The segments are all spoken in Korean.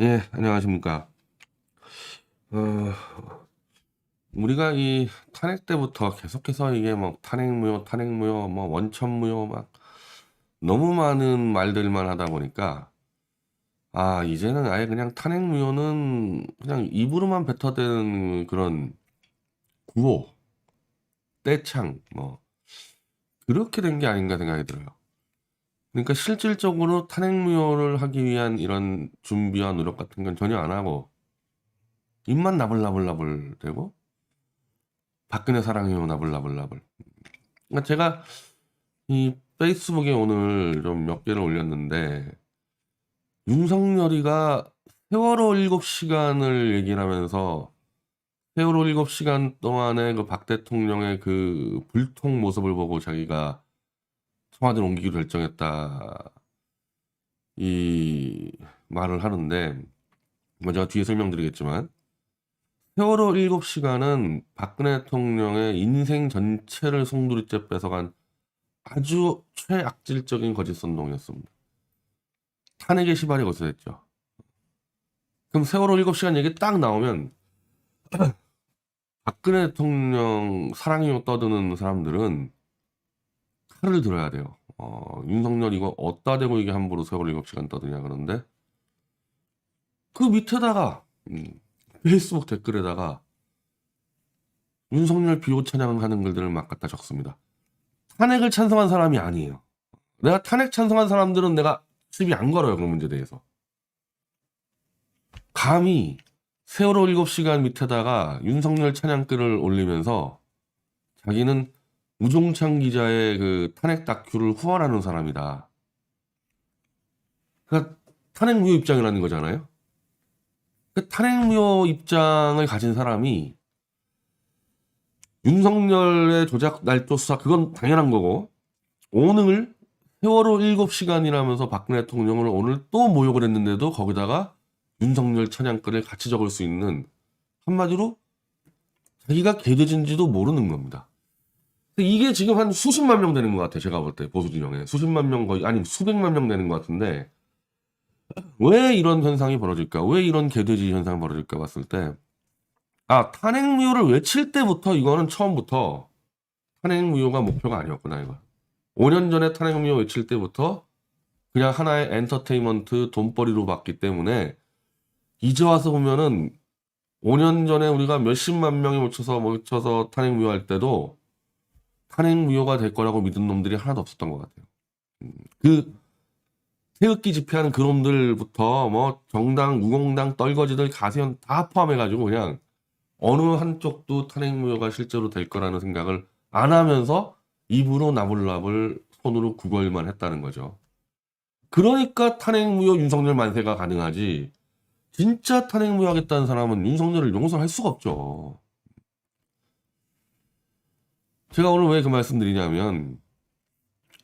예, 안녕하십니까. 어, 우리가 이 탄핵 때부터 계속해서 이게 뭐 탄핵무효, 탄핵무효, 뭐 원천무효 막 너무 많은 말들만 하다 보니까 아, 이제는 아예 그냥 탄핵무효는 그냥 입으로만 뱉어대는 그런 구호, 떼창, 뭐 그렇게 된 게 아닌가 생각이 들어요. 그러니까 실질적으로 탄핵무효를 하기 위한 이런 준비와 노력 같은 건 전혀 안 하고 입만 나불나불나불 대고 박근혜 사랑해요 나불나불나불. 그러니까 제가 이 페이스북에 오늘 좀 몇 개를 올렸는데 윤석열이가 세월호 7시간을 얘기를 하면서 세월호 7시간 동안에 그박 대통령의 그 불통 모습을 보고 자기가 청와대로 옮기기로 결정했다. 이 말을 하는데 뭐 제가 뒤에 설명드리겠지만 세월호 7시간은 박근혜 대통령의 인생 전체를 송두리째 뺏어간 아주 최악질적인 거짓 선동이었습니다. 탄핵의 시발이 됐죠. 그럼 세월호 7시간 얘기 딱 나오면 박근혜 대통령 사랑이요 떠드는 사람들은 칼을 들어야 돼요. 어, 윤석열 이거 어디다 대고 이게 함부로 세월호 7시간 떠드냐 그러는데 그 밑에다가 음, 페이스북 댓글에다가 윤석열 비호 찬양하는 글들을 막 갖다 적습니다. 탄핵을 찬성한 사람이 아니에요. 내가 탄핵 찬성한 사람들은 내가 시비 안 걸어요. 그 문제에 대해서. 감히 세월호 7시간 밑에다가 윤석열 찬양글을 올리면서 자기는 우종창 기자의 그 탄핵 다큐를 후원하는 사람이다. 그러니까 탄핵 무효 입장이라는 거잖아요. 그 탄핵 무효 입장을 가진 사람이 윤석열의 조작 날조 수사 그건 당연한 거고 오늘 세월호 7시간이라면서 박근혜 대통령을 오늘 또 모욕을 했는데도 거기다가 윤석열 찬양글을 같이 적을 수 있는 한마디로 자기가 개돼진지도 모르는 겁니다. 이게 지금 한 수십만 명 되는 것 같아요. 제가 볼 때 보수 진영에 수십만 명 거의 아니 수백만 명 되는 것 같은데 왜 이런 현상이 벌어질까? 왜 이런 개돼지 현상이 벌어질까 봤을 때 아, 탄핵무효를 외칠 때부터 이거는 처음부터 탄핵무효가 목표가 아니었구나, 이거. 5년 전에 탄핵무효 외칠 때부터 그냥 하나의 엔터테인먼트 돈벌이로 봤기 때문에 이제 와서 보면은 5년 전에 우리가 몇십만 명이 묻혀서 묻혀서 탄핵무효 할 때도 탄핵 무효가 될 거라고 믿은 놈들이 하나도 없었던 것 같아요. 음, 그 태극기 집회하는 그 놈들부터 뭐 정당, 우공당, 떨거지들, 가세현 다 포함해가지고 그냥 어느 한쪽도 탄핵 무효가 실제로 될 거라는 생각을 안 하면서 입으로 나불나불 손으로 구걸만 했다는 거죠. 그러니까 탄핵 무효 윤석열 만세가 가능하지. 진짜 탄핵 무효 하겠다는 사람은 윤석열을 용서할 수가 없죠. 제가 오늘 왜 그 말씀 드리냐면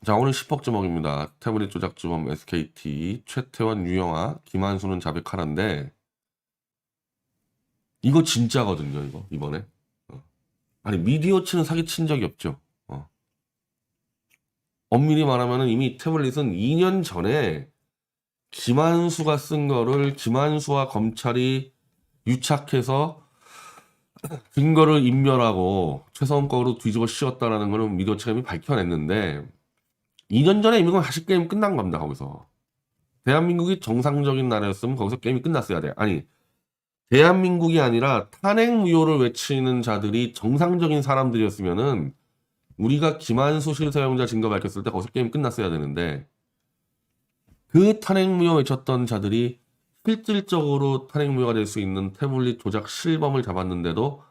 자 오늘 10억 주먹입니다. 태블릿 조작 주범 SKT 최태원 유영아 김한수는 자백하라인데 이거 진짜거든요, 이거, 이번에. 어. 아니, 미디어 치는 사기 친 적이 없죠. 어. 엄밀히 말하면 이미 태블릿은 2년 전에 김한수가 쓴 거를 김한수와 검찰이 유착해서 증거를 인멸하고 최선 거로 뒤집어 씌웠다라는 거는 미디어치가 이미 밝혀냈는데 2년 전에 이미 하실 게임 끝난 겁니다, 거기서. 대한민국이 정상적인 나라였으면 거기서 게임이 끝났어야 돼. 아니, 대한민국이 아니라 탄핵 무효를 외치는 자들이 정상적인 사람들이었으면은 우리가 김한수 실사용자 증거 밝혔을 때 거기서 게임 끝났어야 되는데 그 탄핵 무효 외쳤던 자들이 실질적으로 탄핵무효가 될 수 있는 태블릿 조작 실범을 잡았는데도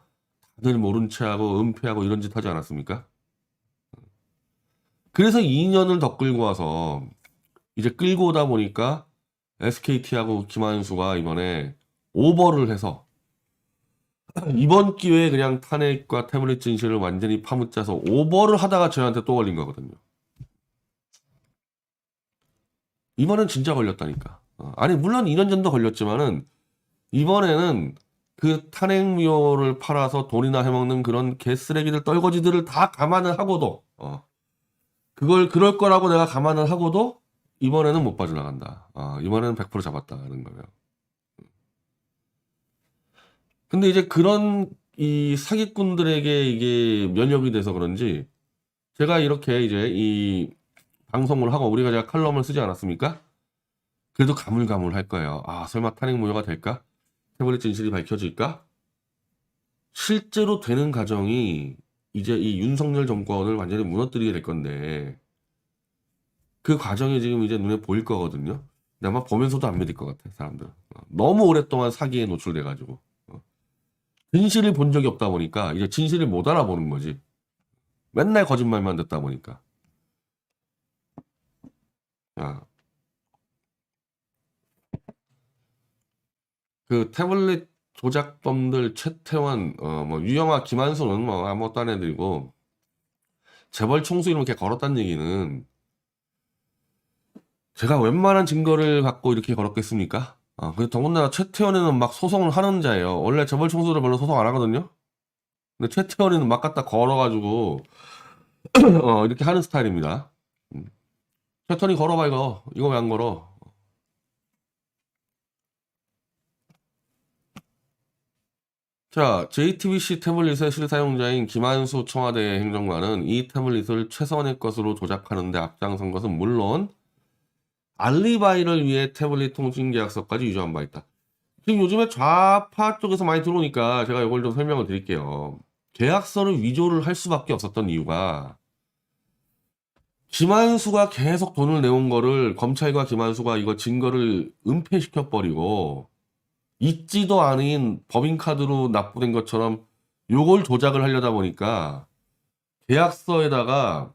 다들 모른 체하고 은폐하고 이런 짓 하지 않았습니까? 그래서 2년을 더 끌고 와서 이제 끌고 오다 보니까 SKT하고 김한수가 이번에 오버를 해서 이번 기회에 그냥 탄핵과 태블릿 진실을 완전히 파묻자서 오버를 하다가 저희한테 또 걸린 거거든요. 이번엔 진짜 걸렸다니까. 어, 아니 물론 2년 전도 걸렸지만은 이번에는 그 탄핵무효를 팔아서 돈이나 해먹는 그런 개쓰레기들 떨거지들을 다 감안을 하고도 어, 그걸 그럴 거라고 내가 감안을 하고도 이번에는 못 빠져나간다. 어, 이번에는 100% 잡았다는 거예요. 근데 이제 그런 이 사기꾼들에게 이게 면역이 돼서 그런지 제가 이렇게 이제 이 방송을 하고 우리가 제가 칼럼을 쓰지 않았습니까? 그래도 가물가물할 거예요. 아, 설마 탄핵 무효가 될까? 태블릿 진실이 밝혀질까? 실제로 되는 과정이 이제 이 윤석열 정권을 완전히 무너뜨리게 될 건데 그 과정이 지금 이제 눈에 보일 거거든요. 근데 아마 보면서도 안 믿을 것 같아, 사람들. 어, 너무 오랫동안 사기에 노출돼가지고. 어. 진실을 본 적이 없다 보니까 이제 진실을 못 알아보는 거지. 맨날 거짓말만 듣다 보니까. 자. 그 태블릿 조작범들 최태원, 어, 뭐, 유영아, 김한수는 뭐, 아무것도 안 해드리고, 재벌 총수 이렇게 걸었다는 얘기는, 제가 웬만한 증거를 갖고 이렇게 걸었겠습니까? 어, 그 더군다나 최태원이는 막 소송을 하는 자예요. 원래 재벌 총수들 별로 소송 안 하거든요? 근데 최태원이는 막 갖다 걸어가지고, 어, 이렇게 하는 스타일입니다. 음. 최태원이 걸어봐, 이거. 이거 왜 안 걸어? 자, JTBC 태블릿의 실사용자인 김한수 청와대 행정관은 이 태블릿을 최선의 것으로 조작하는 데 앞장선 것은 물론 알리바이를 위해 태블릿 통신 계약서까지 위조한 바 있다. 지금 요즘에 좌파 쪽에서 많이 들어오니까 제가 이걸 좀 설명을 드릴게요. 계약서를 위조를 할 수밖에 없었던 이유가 김한수가 계속 돈을 내온 거를 검찰과 김한수가 이거 증거를 은폐시켜 버리고 있지도 않은 법인카드로 납부된 것처럼 요걸 조작을 하려다 보니까 계약서에다가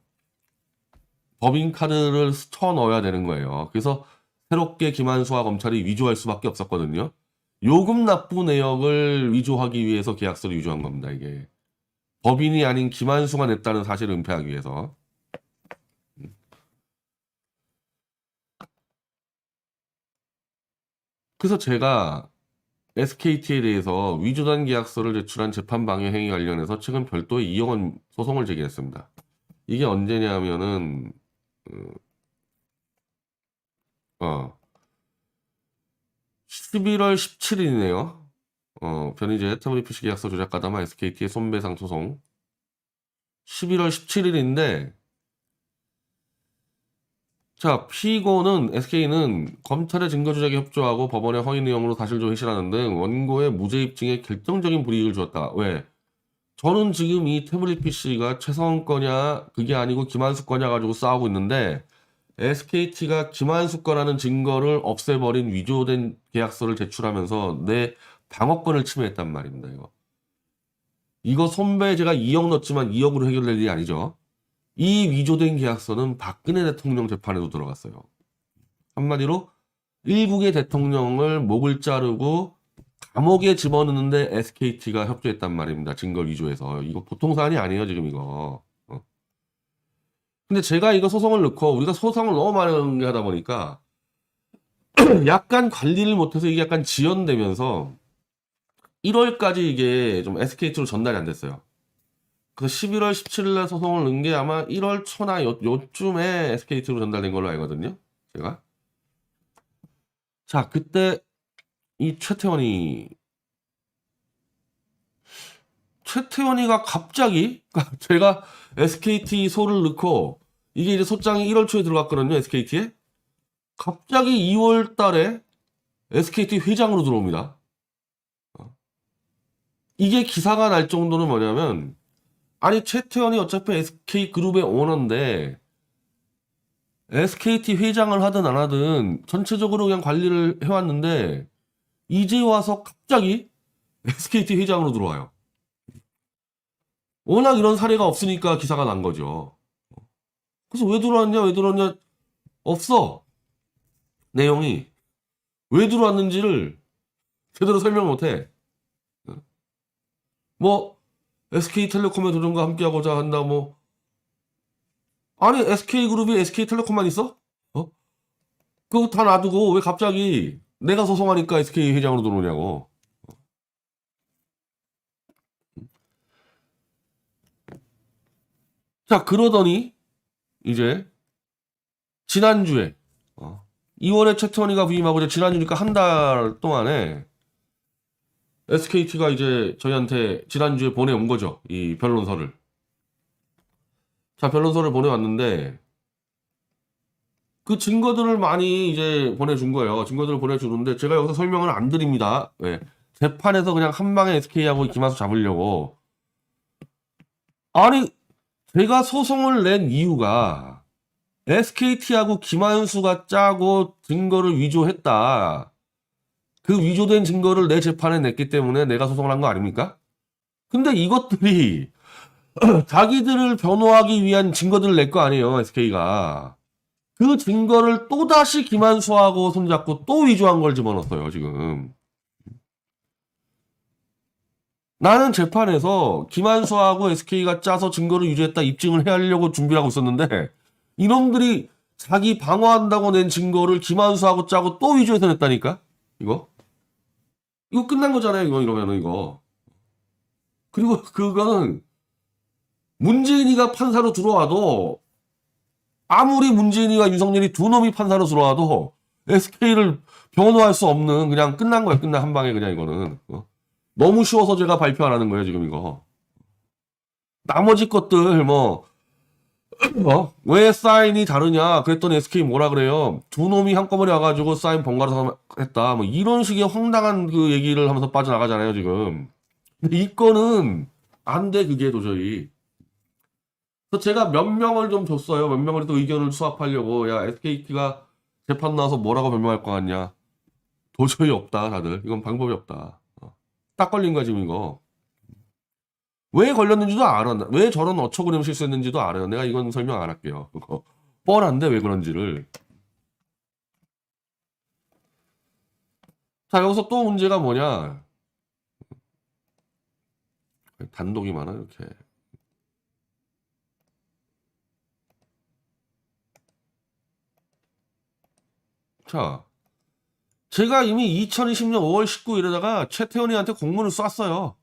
법인카드를 스쳐 넣어야 되는 거예요. 그래서 새롭게 김한수와 검찰이 위조할 수밖에 없었거든요. 요금 납부 내역을 위조하기 위해서 계약서를 위조한 겁니다, 이게. 법인이 아닌 김한수가 냈다는 사실을 은폐하기 위해서. 그래서 제가 SKT에 대해서 위조단 계약서를 제출한 재판 방해 행위 관련해서 최근 별도의 2억 원 소송을 제기했습니다. 이게 언제냐면은 어 11월 17일이네요. 어 변희재 태블릿 PC 계약서 조작 가담화 SKT의 손배상 소송 11월 17일인데 자, 피고는 SK는 검찰의 증거 조작에 협조하고 법원의 허위 내용으로 사실조 회실하는 등 원고의 무죄 입증에 결정적인 불이익을 주었다. 왜? 저는 지금 이 태블릿 PC가 최성원 거냐, 그게 아니고 김한수 거냐 가지고 싸우고 있는데 SKT가 김한수 거라는 증거를 없애버린 위조된 계약서를 제출하면서 내 방어권을 침해했단 말입니다. 이거. 이거 손배 제가 2억 넣었지만 2억으로 해결될 일이 아니죠. 이 위조된 계약서는 박근혜 대통령 재판에도 들어갔어요. 한마디로 일국의 대통령을 목을 자르고 감옥에 집어넣는데 SKT가 협조했단 말입니다. 증거 위조해서. 이거 보통 사안이 아니에요, 지금 이거. 어. 근데 제가 이거 소송을 넣고 우리가 소송을 너무 많이 하다 보니까 약간 관리를 못해서 이게 약간 지연되면서 1월까지 이게 좀 SKT로 전달이 안 됐어요. 그 11월 17일 날 소송을 넣은 게 아마 1월 초나 요, 요쯤에 SKT로 전달된 걸로 알거든요. 제가. 자, 그때 이 최태원이 최태원이가 갑자기 제가 SKT 소를 넣고 이게 이제 소장이 1월 초에 들어갔거든요. SKT에. 갑자기 2월 달에 SKT 회장으로 들어옵니다. 어. 이게 기사가 날 정도는 뭐냐면 아니 최태원이 어차피 SK그룹의 오너인데 SKT 회장을 하든 안 하든 전체적으로 그냥 관리를 해왔는데 이제 와서 갑자기 SKT 회장으로 들어와요. 워낙 이런 사례가 없으니까 기사가 난 거죠. 그래서 왜 들어왔냐 왜 들어왔냐 없어 내용이 왜 들어왔는지를 제대로 설명 못해. 뭐 SK텔레콤의 도전과 함께하고자 한다 뭐 아니 SK그룹이 SK텔레콤만 있어? 어? 그거 다 놔두고 왜 갑자기 내가 소송하니까 SK 회장으로 들어오냐고 자 그러더니 이제 지난주에 어, 2월에 최태원이가 부임하고 이제 지난주니까 한 달 동안에 SKT가 이제 저희한테 지난주에 보내온 거죠. 이 변론서를. 자, 변론서를 보내왔는데, 그 증거들을 많이 이제 보내준 거예요. 증거들을 보내주는데, 제가 여기서 설명을 안 드립니다. 예. 재판에서 그냥 한 방에 SK하고 김한수 잡으려고. 아니, 제가 소송을 낸 이유가, SKT하고 김한수가 짜고 증거를 위조했다. 그 위조된 증거를 내 재판에 냈기 때문에 내가 소송을 한 거 아닙니까? 근데 이것들이 자기들을 변호하기 위한 증거들을 낼 거 아니에요, SK가. 그 증거를 또다시 김한수하고 손잡고 또 위조한 걸 집어넣었어요, 지금. 나는 재판에서 김한수하고 SK가 짜서 증거를 위조했다 입증을 해야 하려고 준비를 하고 있었는데, 이놈들이 자기 방어한다고 낸 증거를 김한수하고 짜고 또 위조해서 냈다니까? 이거? 이거 끝난 거잖아요, 이거 이러면은 이거. 그리고 그거는 문재인이가 판사로 들어와도 아무리 문재인이가 윤석열이 두 놈이 판사로 들어와도 SK를 변호할 수 없는 그냥 끝난 거야, 끝난 한 방에 그냥 이거는. 어? 너무 쉬워서 제가 발표 안 하는 거예요, 지금 이거. 나머지 것들 뭐 어? 왜 사인이 다르냐? 그랬더니 SK 뭐라 그래요? 두 놈이 한꺼번에 와가지고 사인 번갈아서 했다. 뭐 이런 식의 황당한 그 얘기를 하면서 빠져나가잖아요, 지금. 근데 이 건은 안 돼, 그게 도저히. 그래서 제가 몇 명을 좀 줬어요. 몇 명을 또 의견을 수합하려고. 야, SKT가 재판 나와서 뭐라고 변명할 것 같냐? 도저히 없다, 다들. 이건 방법이 없다. 어. 딱 걸린 거야, 지금 이거. 왜 걸렸는지도 알아. 왜 저런 어처구니없이 실수했는지도 알아요. 내가 이건 설명 안 할게요. 그거 뻔한데 왜 그런지를. 자, 여기서 또 문제가 뭐냐? 단독이 많아, 이렇게. 자, 제가 이미 2020년 5월 19일에다가 최태원이한테 공문을 쐈어요.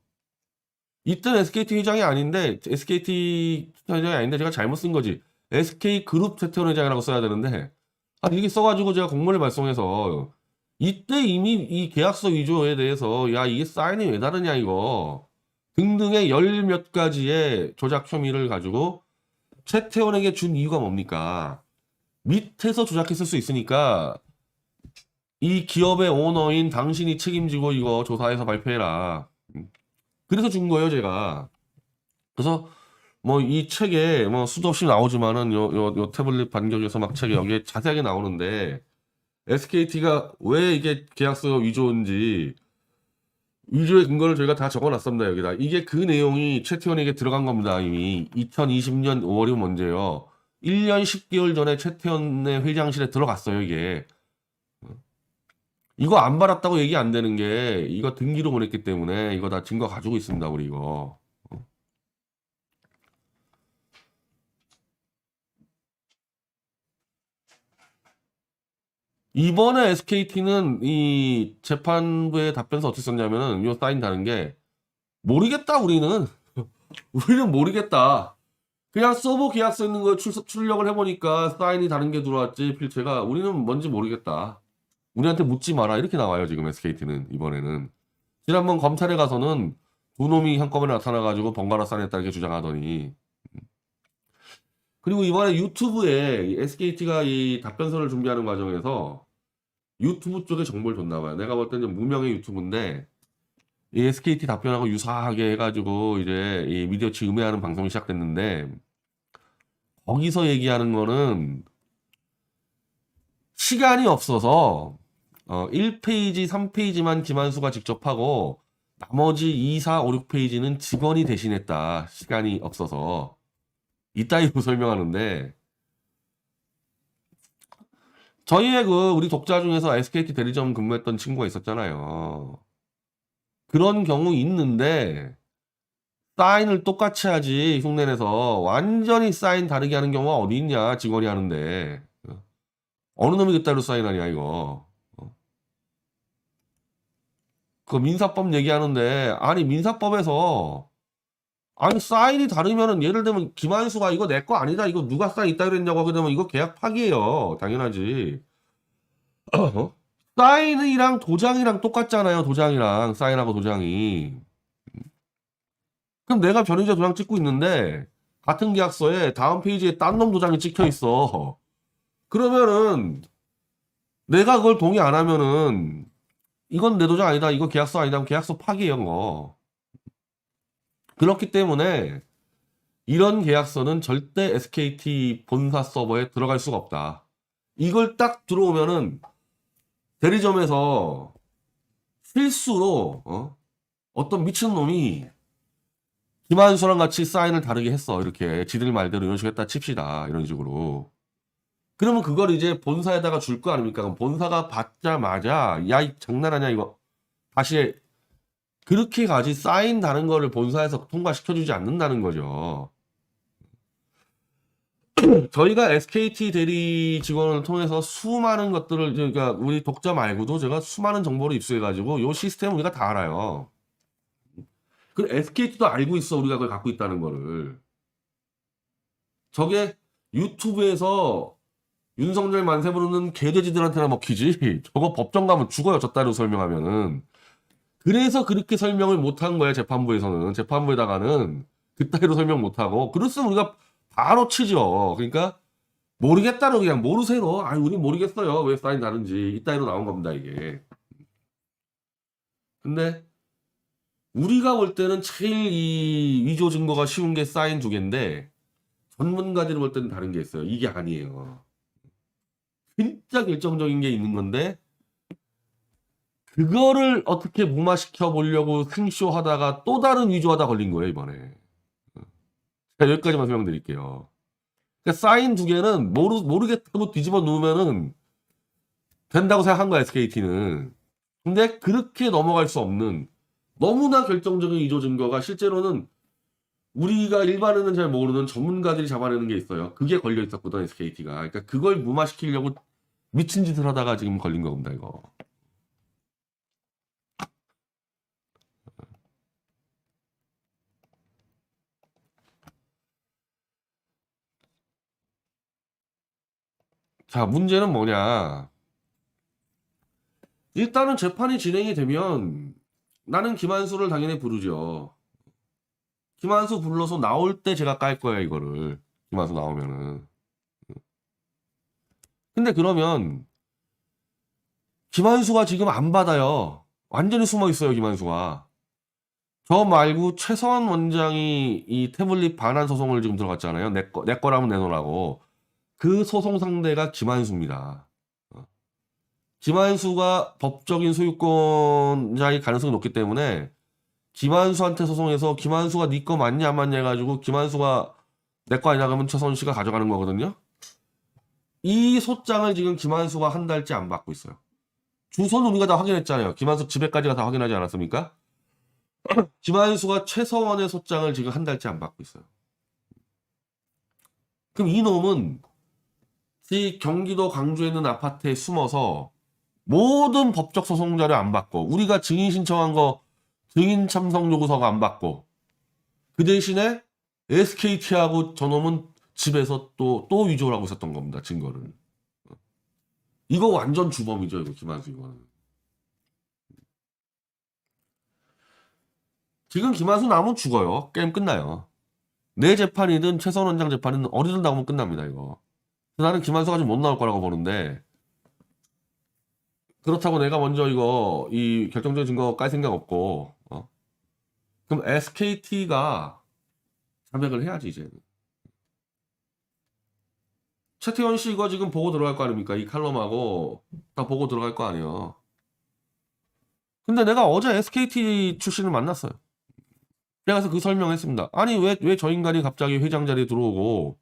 이때는 SKT 회장이 아닌데 SKT 회장이 아닌데 제가 잘못 쓴 거지. SK 그룹 최태원 회장이라고 써야 되는데 아 이게 써가지고 제가 공문을 발송해서 이때 이미 이 계약서 위조에 대해서 야 이게 사인이 왜 다르냐 이거 등등의 열 몇 가지의 조작 혐의를 가지고 최태원에게 준 이유가 뭡니까? 밑에서 조작했을 수 있으니까 이 기업의 오너인 당신이 책임지고 이거 조사해서 발표해라. 그래서 준 거예요, 제가. 그래서 뭐 이 책에 뭐 수도 없이 나오지만은 요, 요, 요 태블릿 반격에서 막 책에 여기에 자세하게 나오는데 SKT가 왜 이게 계약서 위조인지 위조의 근거를 저희가 다 적어놨습니다, 여기다. 이게 그 내용이 최태원에게 들어간 겁니다, 이미. 2020년 5월이면 먼저요. 1년 10개월 전에 최태원의 회장실에 들어갔어요, 이게. 이거 안 받았다고 얘기 안 되는 게 이거 등기로 보냈기 때문에 이거 다 증거 가지고 있습니다, 우리 이거. 어. 이번에 SKT는 이 재판부의 답변서 어떻게 썼냐면은 요 사인 다른 게 모르겠다 우리는 우리는 모르겠다 그냥 서버 계약서 있는 거 출, 출력을 해보니까 사인이 다른 게 들어왔지 필체가 우리는 뭔지 모르겠다 우리한테 묻지 마라. 이렇게 나와요 지금 SKT는 이번에는. 지난번 검찰에 가서는 두 놈이 한꺼번에 나타나가지고 번갈아 싸냈다 이렇게 주장하더니. 그리고 이번에 유튜브에 SKT가 이 답변서를 준비하는 과정에서 유튜브 쪽에 정보를 줬나 봐요. 내가 볼 때는 무명의 유튜브인데 이 SKT 답변하고 유사하게 해가지고 이제 이 미디어치 음해하는 방송이 시작됐는데 거기서 얘기하는 거는 시간이 없어서 어 1페이지, 3페이지만 김한수가 직접 하고 나머지 2, 4, 5, 6페이지는 직원이 대신했다. 시간이 없어서. 이따위로 설명하는데 저희의 그 우리 독자 중에서 SKT 대리점 근무했던 친구가 있었잖아요. 그런 경우 있는데 사인을 똑같이 하지 흉내내서 완전히 사인 다르게 하는 경우가 어디 있냐 직원이 하는데 어느 놈이 그따로 사인하냐 이거 어? 그 민사법 얘기하는데 아니 민사법에서 아니 사인이 다르면은 예를 들면 김한수가 이거 내 거 아니다 이거 누가 사인 있다 그랬냐고 하게 되면 이거 계약 파기예요 당연하지 어? 사인이랑 도장이랑 똑같잖아요. 도장이랑 사인하고 도장이. 그럼 내가 변희재 도장 찍고 있는데 같은 계약서에 다음 페이지에 딴 놈 도장이 찍혀 있어. 그러면은 내가 그걸 동의 안 하면은 이건 내 도장 아니다. 이거 계약서 아니다. 계약서 파기예요, 거. 그렇기 때문에 이런 계약서는 절대 SKT 본사 서버에 들어갈 수가 없다. 이걸 딱 들어오면은 대리점에서 실수로 어? 어떤 미친 놈이 김한수랑 같이 사인을 다르게 했어. 이렇게 지들 말대로 이런 식으로 했다 칩시다. 이런 식으로. 그러면 그걸 이제 본사에다가 줄 거 아닙니까? 그럼 본사가 받자마자 야, 이 장난하냐 이거. 다시 그렇게 가지 사인 다른 거를 본사에서 통과시켜주지 않는다는 거죠. 저희가 SKT 대리 직원을 통해서 수많은 것들을 그러니까 우리 독자 말고도 제가 수많은 정보를 입수해가지고 요 시스템 우리가 다 알아요. 그 SKT도 알고 있어 우리가 그걸 갖고 있다는 거를. 저게 유튜브에서 윤석열 만세 부르는 개돼지들한테나 먹히지. 저거 법정 가면 죽어요. 저 따로 설명하면은. 그래서 그렇게 설명을 못한 거야 재판부에서는. 재판부에다가는 그 따위로 설명 못하고. 그랬으면 우리가 바로 치죠. 그러니까 모르겠다로 그냥 모르세요. 아니 우리 모르겠어요. 왜 사인 다른지 이 따위로 나온 겁니다 이게. 근데 우리가 볼 때는 제일 이 위조 증거가 쉬운 게 사인 두 개인데 전문가들이 볼 때는 다른 게 있어요. 이게 아니에요. 진짜 결정적인 게 있는 건데 그거를 어떻게 무마시켜 보려고 생쇼 하다가 또 다른 위조하다 걸린 거예요 이번에. 자, 여기까지만 설명드릴게요. 그러니까 사인 두 개는 모르, 모르겠다고 뒤집어 놓으면은 된다고 생각한 거야, SKT는. 근데 그렇게 넘어갈 수 없는 너무나 결정적인 이조 증거가 실제로는 우리가 일반인은 잘 모르는 전문가들이 잡아내는 게 있어요. 그게 걸려 있었거든, SKT가. 그러니까 그걸 무마시키려고 미친 짓을 하다가 지금 걸린 겁니다, 이거. 자, 문제는 뭐냐. 일단은 재판이 진행이 되면 나는 김한수를 당연히 부르죠. 김한수 불러서 나올 때 제가 깔 거예요, 이거를. 김한수 나오면은. 근데 그러면 김한수가 지금 안 받아요. 완전히 숨어 있어요, 김한수가. 저 말고 최서원 원장이 이 태블릿 반환 소송을 지금 들어갔잖아요. 내 거, 내 거라면 내놓으라고. 그 소송 상대가 김한수입니다. 어. 김한수가 법적인 소유권자일 가능성이 높기 때문에 김한수한테 소송해서 김한수가 네 거 맞냐 안 맞냐 해가지고 김한수가 내 거 아니냐 그러면 최선 씨가 가져가는 거거든요. 이 소장을 지금 김한수가 한 달째 안 받고 있어요. 주소는 우리가 다 확인했잖아요. 김한수 집에까지가 다 확인하지 않았습니까? 김한수가 최서원의 소장을 지금 한 달째 안 받고 있어요. 그럼 이 놈은 이 경기도 광주에 있는 아파트에 숨어서 모든 법적 소송 자료 안 받고 우리가 증인 신청한 거 증인 참석 요구서가 안 받고 그 대신에 SKT하고 저놈은 집에서 또 또 위조를 하고 있었던 겁니다 증거를. 이거 완전 주범이죠 이거 김한수 이거는. 지금 김한수 나오면 죽어요. 게임 끝나요. 내 재판이든 최선 원장 재판이든 어디든 나오면 끝납니다 이거. 나는 김한수가 좀못 나올 거라고 보는데. 그렇다고 내가 먼저 이거 이 결정적인 증거 깔 생각 없고 어? 그럼 SKT가 자백을 해야지 이제 최태원 씨 이거 지금 보고 들어갈 거 아닙니까? 이 칼럼하고 다 보고 들어갈 거 아니에요. 근데 내가 어제 SKT 출신을 만났어요. 그래서 그 설명했습니다. 아니 왜 왜 저 인간이 갑자기 회장 자리에 들어오고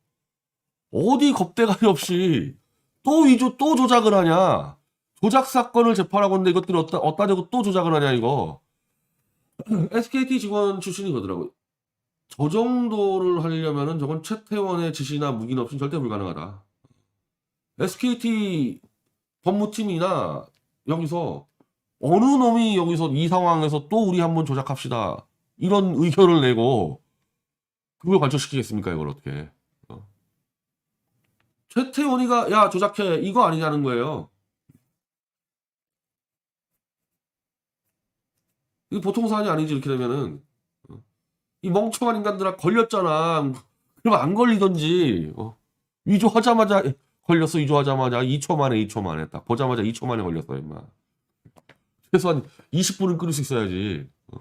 어디 겁대가리 없이 또 위조 또 조작을 하냐? 조작 사건을 재판하고 있는데 이것들이 어디다, 어디다 대고 또 조작을 하냐 이거? SKT 직원 출신이 그러더라고요. 저 정도를 하려면은 저건 최태원의 지시나 묵인 없이는 절대 불가능하다 SKT 법무팀이나 여기서 어느 놈이 여기서 이 상황에서 또 우리 한번 조작합시다 이런 의견을 내고 그걸 관철시키겠습니까 이걸 어떻게 최태원이가 야 조작해 이거 아니냐는 거예요. 이게 보통 사안이 아니지 이렇게 되면은 어. 이 멍청한 인간들아 걸렸잖아. 그럼 안 걸리던지 어. 위조하자마자 걸렸어 위조하자마자 2초 만에 2초 만에 딱 보자마자 2초 만에 걸렸어 임마. 최소한 20분은 끌을 수 있어야지. 어.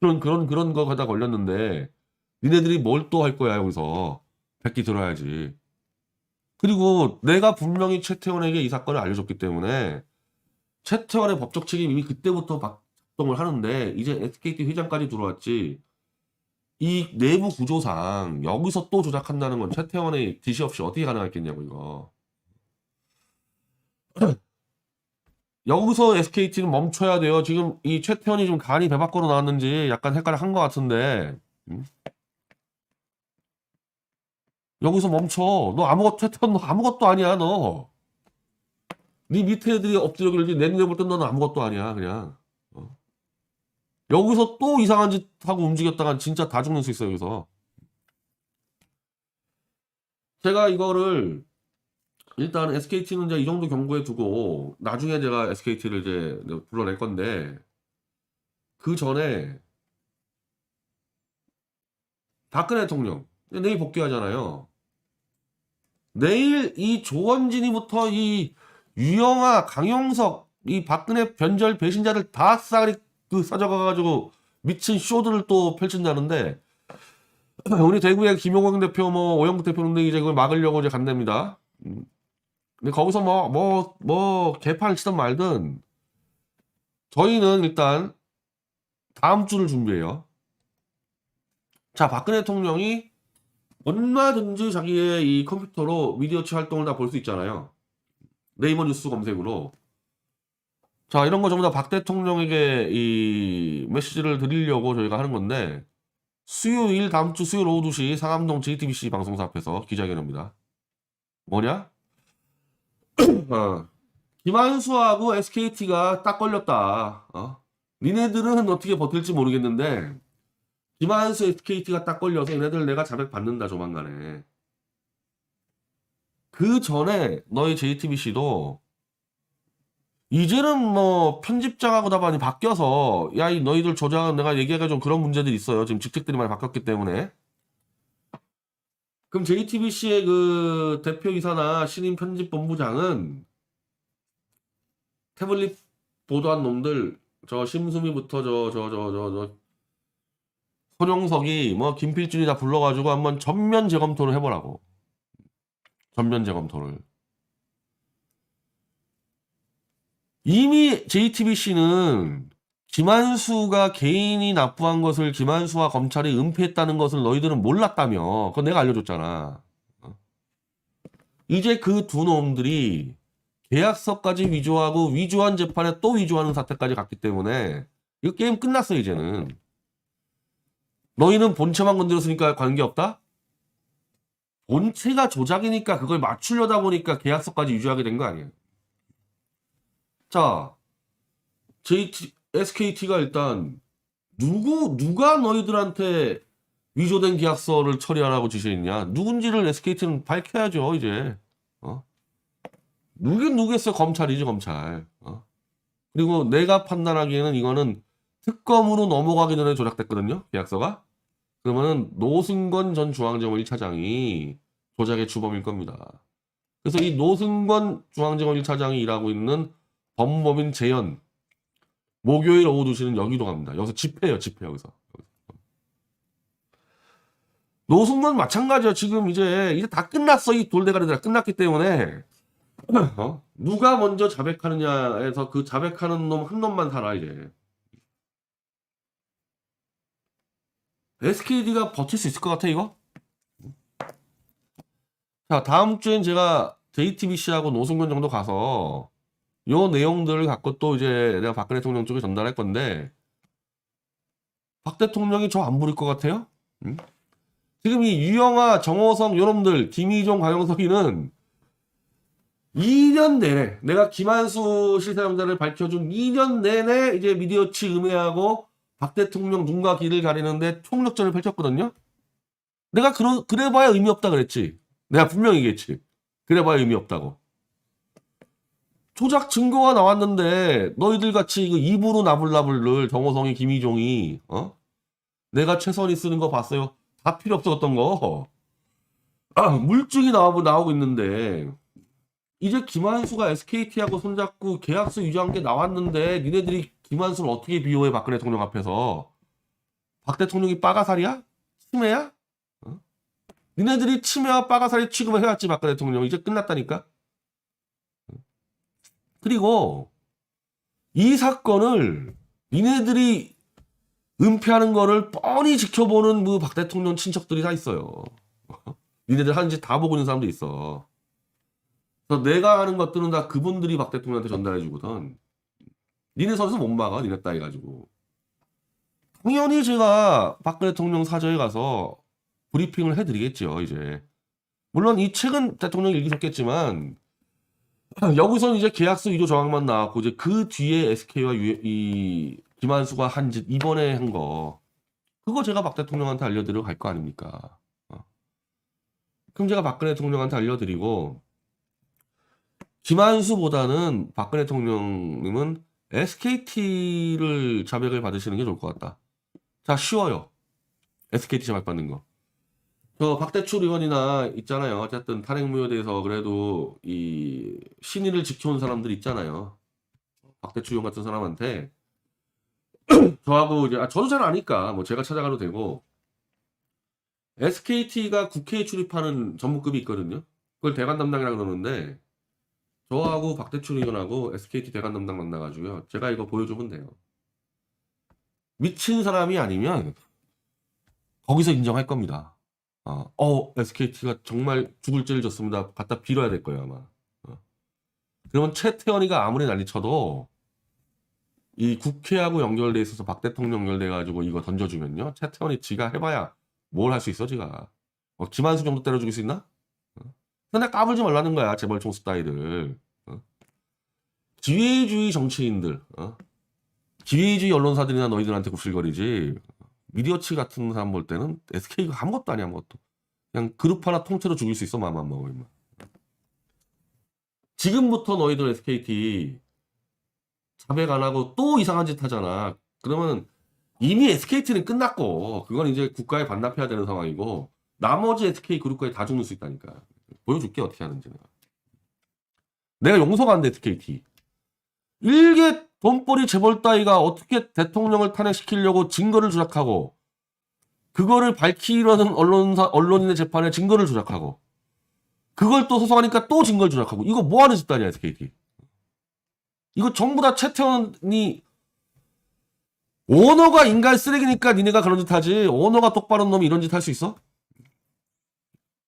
그런 그런 그런 거 가다 걸렸는데 니네들이 뭘 또 할 거야 여기서 백기 들어야지. 그리고 내가 분명히 최태원에게 이 사건을 알려줬기 때문에 최태원의 법적 책임 이미 그때부터 작동을 하는데 이제 SKT 회장까지 들어왔지. 이 내부 구조상 여기서 또 조작한다는 건 최태원의 지시 없이 어떻게 가능했겠냐고 이거. 여기서 SKT는 멈춰야 돼요. 지금 이 최태원이 좀 간이 배 밖으로 나왔는지 약간 헷갈려 한것 같은데. 음? 여기서 멈춰. 너 아무것도 최태원 너 아무것도 아니야 너. 네 밑에 애들이 엎드려 길지 내 눈에 볼땐 너는 아무것도 아니야 그냥. 어. 여기서 또 이상한 짓 하고 움직였다간 진짜 다 죽는 수 있어 여기서. 제가 이거를 일단 SKT는 이제 이 정도 경고에 두고 나중에 제가 SKT를 이제 불러낼 건데 그 전에 박근혜 대통령 내일 복귀하잖아요. 내일 이 조원진이부터 이 유영아, 강용석, 이 박근혜 변절 배신자들 다 싸그리 그 싸져가가지고 미친 쇼들을 또 펼친다는데 우리 대구의 김용광 대표, 뭐 오영국 대표는 이제 그걸 막으려고 이제 간답니다. 음. 근데 거기서 뭐 뭐 뭐 개판을 치든 말든 저희는 일단 다음 주를 준비해요. 자, 박근혜 대통령이 얼마든지 자기의 이 컴퓨터로 미디어치 활동을 다 볼 수 있잖아요. 네이버 뉴스 검색으로. 자, 이런 거 전부 다 박 대통령에게 이 메시지를 드리려고 저희가 하는 건데, 수요일, 다음 주 수요일 오후 2시 상암동 JTBC 방송사 앞에서 기자회견입니다. 뭐냐? 어, 김한수하고 SKT가 딱 걸렸다. 어? 니네들은 어떻게 버틸지 모르겠는데, 김한수 SKT가 딱 걸려서 얘네들 내가 자백 받는다 조만간에. 그 전에 너희 JTBC도 이제는 뭐 편집장하고 다 많이 바뀌어서 야 이 너희들 조작은 내가 얘기하기가 좀 그런 문제들이 있어요. 지금 직책들이 많이 바뀌었기 때문에. 그럼 JTBC의 그 대표이사나 신임 편집본부장은 태블릿 보도한 놈들 저 심수미부터 저 저 저 저저 손영석이 뭐 김필준이 다 불러가지고 한번 전면 재검토를 해보라고. 전면 재검토를. 이미 JTBC는 김한수가 개인이 납부한 것을 김한수와 검찰이 은폐했다는 것을 너희들은 몰랐다며. 그건 내가 알려줬잖아. 어? 이제 그 두 놈들이 계약서까지 위조하고 위조한 재판에 또 위조하는 사태까지 갔기 때문에 이거 게임 끝났어 이제는. 너희는 본체만 건드렸으니까 관계없다? 본체가 조작이니까 그걸 맞추려다 보니까 계약서까지 유지하게 된 거 아니에요. 자, SKT가 일단 누구 누가 너희들한테 위조된 계약서를 처리하라고 지시했냐? 누군지를 SKT는 밝혀야죠 이제. 어? 누긴 누구겠어 검찰이지 검찰. 어? 그리고 내가 판단하기에는 이거는 특검으로 넘어가기 전에 조작됐거든요 계약서가. 그러면은 노승건 전 중앙정원 1차장이 조작의 주범일 겁니다. 그래서 이 노승건 중앙정원 1차장이 일하고 있는 법무법인 재현 목요일 오후 2시는 여기로 갑니다. 여기서 집회예요, 집회 여기서. 노승건 마찬가지야. 지금 이제 이제 다 끝났어. 이 돌대가리들 다 끝났기 때문에 어? 누가 먼저 자백하느냐에서 그 자백하는 놈 한 놈만 살아 이제. SKD가 버틸 수 있을 것 같아 이거? 자 다음 주엔 제가 JTBC하고 노승근 정도 가서 요 내용들을 갖고 또 이제 내가 박근혜 대통령 쪽에 전달할 건데 박 대통령이 저 안 부릴 것 같아요? 응? 지금 이 유영아, 정호성 요놈들 김희종, 강영석이는 2년 내내 내가 김한수 실세남자를 밝혀준 2년 내내 이제 미디어치 음해하고 박 대통령 눈과 귀를 가리는데 총력전을 펼쳤거든요. 내가 그러, 그래봐야 의미 없다 그랬지. 내가 분명히 얘기했지. 그래봐야 의미 없다고. 조작 증거가 나왔는데 너희들 같이 그 입으로 나불나불을 정호성이 김희종이 어? 내가 최선이 쓰는 거 봤어요. 다 필요 없었던 거. 아, 물증이 나오고 나오고 있는데 이제 김한수가 SKT하고 손잡고 계약서 유지한 게 나왔는데 니네들이 김한수를 어떻게 비호해 박근혜 대통령 앞에서 박 대통령이 빠가살이야? 치매야? 어? 니네들이 치매와 빠가살이 취급을 해왔지 박근혜 대통령 이제 끝났다니까. 그리고 이 사건을 니네들이 은폐하는 거를 뻔히 지켜보는 그 박 대통령 친척들이 다 있어요. 니네들 하는 짓 다 보고 있는 사람도 있어. 그래서 내가 하는 것들은 다 그분들이 박 대통령한테 전달해 주거든. 니네 선수 못 막아, 니네 따위 가지고. 당연히 제가 박근혜 대통령 사저에 가서 브리핑을 해드리겠죠, 이제. 물론 이 책은 대통령 읽으셨겠지만, 여기서는 이제 계약서 위조 정황만 나왔고, 이제 그 뒤에 SK와 이 김한수가 한 짓, 이번에 한 거, 그거 제가 박 대통령한테 알려드리러 갈 거 아닙니까? 어. 그럼 제가 박근혜 대통령한테 알려드리고, 김한수보다는 박근혜 대통령님은 SKT를 자백을 받으시는 게 좋을 것 같다. 자, 쉬워요. SKT 자백 받는 거. 저 박대출 의원이나 있잖아요. 어쨌든 탄핵무효에 대해서 그래도 이 신의를 지켜온 사람들 있잖아요. 박대출 의원 같은 사람한테 저하고 이제 아, 저도 잘 아니까 뭐 제가 찾아가도 되고 SKT가 국회에 출입하는 전무급이 있거든요. 그걸 대관 담당이라 그러는데 저하고 박대출 의원하고 SKT 대관 담당 만나가지고요. 제가 이거 보여주면 돼요. 미친 사람이 아니면 거기서 인정할 겁니다. 어, 어, SKT가 정말 죽을 죄를 졌습니다. 갖다 빌어야 될 거예요, 아마. 어. 그러면 최태원이가 아무리 난리쳐도 이 국회하고 연결돼 있어서 박 대통령 연결돼 가지고 이거 던져주면요. 최태원이 지가 해봐야 뭘 할 수 있어, 지가. 어, 김한수 정도 때려 죽일 수 있나? 어. 근데 까불지 말라는 거야, 재벌 총수 따위들. 어. 기회주의 정치인들, 어? 기회주의 언론사들이나 너희들한테 굽실거리지. 미디어치 같은 사람 볼 때는 SK가 아무것도 아니야 아무것도. 그냥 그룹 하나 통째로 죽일 수 있어 마음만 먹으면. 지금부터 너희들 SKT 자백 안 하고 또 이상한 짓 하잖아. 그러면 이미 SKT는 끝났고 그건 이제 국가에 반납해야 되는 상황이고 나머지 SK 그룹까지 다 죽는 수 있다니까. 보여줄게 어떻게 하는지 내가. 내가 용서가 안 돼 SKT 일개 돈벌이 재벌 따위가 어떻게 대통령을 탄핵시키려고 증거를 조작하고 그거를 밝히려는 언론사 언론인의 재판에 증거를 조작하고 그걸 또 소송하니까 또 증거를 조작하고 이거 뭐 하는 집단이야 SKT? 이거 전부 다 최태원이 오너가 인간 쓰레기니까 니네가 그런 짓 하지. 오너가 똑바른 놈이 이런 짓 할 수 있어?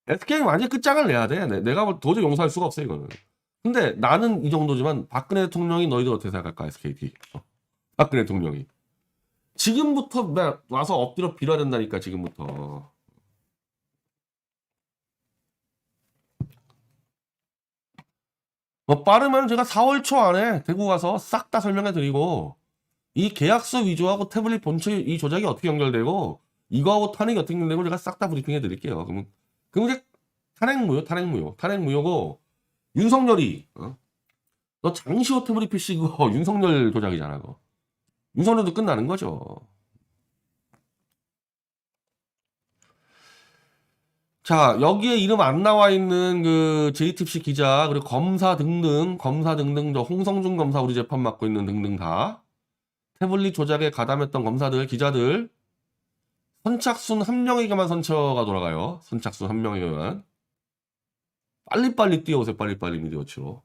SK는 완전히 끝장을 내야 돼. 내- 내가 도저히 용서할 수가 없어 이거는 근데 나는 이 정도지만 박근혜 대통령이 너희들 어떻게 생각할까 SKT 어. 박근혜 대통령이. 지금부터 나- 와서 엎드려 빌어야 된다니까 지금부터. 뭐 빠르면 제가 4월 초 안에 대구 가서 싹 다 설명해 드리고 이 계약서 위조하고 태블릿 본체 이 조작이 어떻게 연결되고 이거하고 탄핵이 어떻게 연결되고 제가 싹 다 브리핑해 드릴게요. 그러면 그럼 이제 탄핵 무효 탄핵 무효 탄핵 무효고 윤석열이 어? 너 장시호 태블릿 PC 그거 윤석열 조작이잖아 그거. 윤석열도 끝나는 거죠. 자 여기에 이름 안 나와 있는 그 JTBC 기자 그리고 검사 등등 검사 등등 저 홍성준 검사 우리 재판 맡고 있는 등등 다 태블릿 조작에 가담했던 검사들 기자들. 선착순 한 명에게만 선처가 돌아가요. 선착순 한 명에게만 빨리빨리 뛰어오세요. 빨리빨리 미디어치로